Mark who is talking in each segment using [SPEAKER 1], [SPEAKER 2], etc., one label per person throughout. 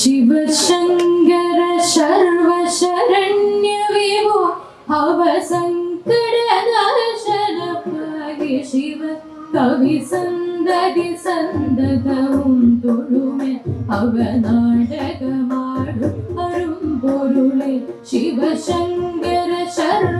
[SPEAKER 1] ശിവശങ്കര സർവശരണ്യ വിഭോ അവസങ്കടദർശനഭാഗ്യ ശിവ കവി സന്തതി സന്തതവും തൊഴുമേ. അവ നാടകമാടും അരും പൊരുളെ Sivasankara ശർവ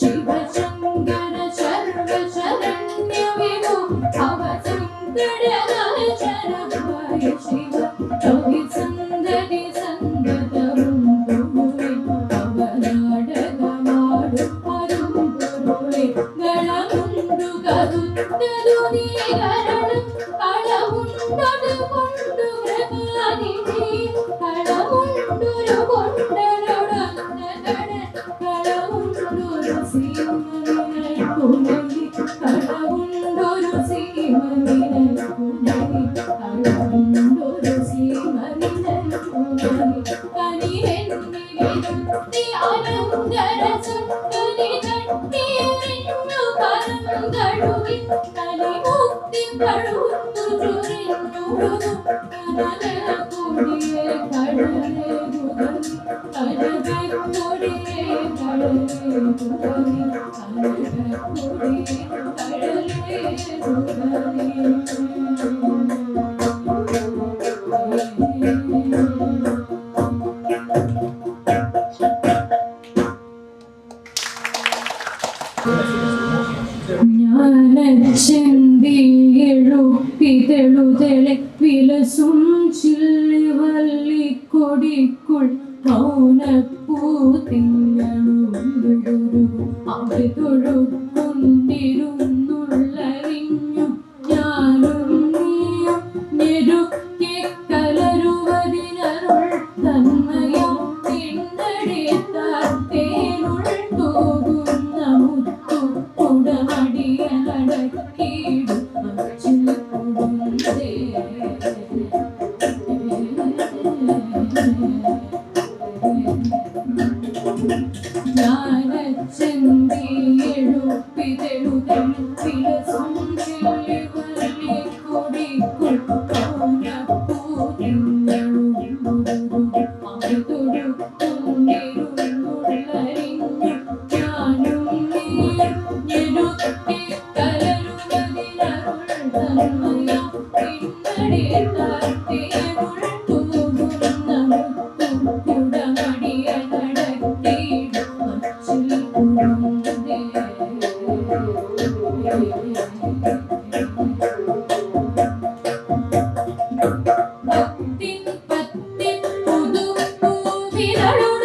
[SPEAKER 1] Shiva Shankara Sharva Sharanya Vidu Avasa Perdeu na retirada, vai te కడుగి తని ముక్తి పడుతు జురిండు కనల కుడియే కడలే గుగం కడలే కుడియే కడలే గుగమి కడలే కుడియే కడలే గుగమి തിളപ്പിലസും ചില്ലുവല്ലിക്കൊടിക്കുൾ മൗനപ്പൂ തിങ്ങ Gracias. ನೋಡಿದಳು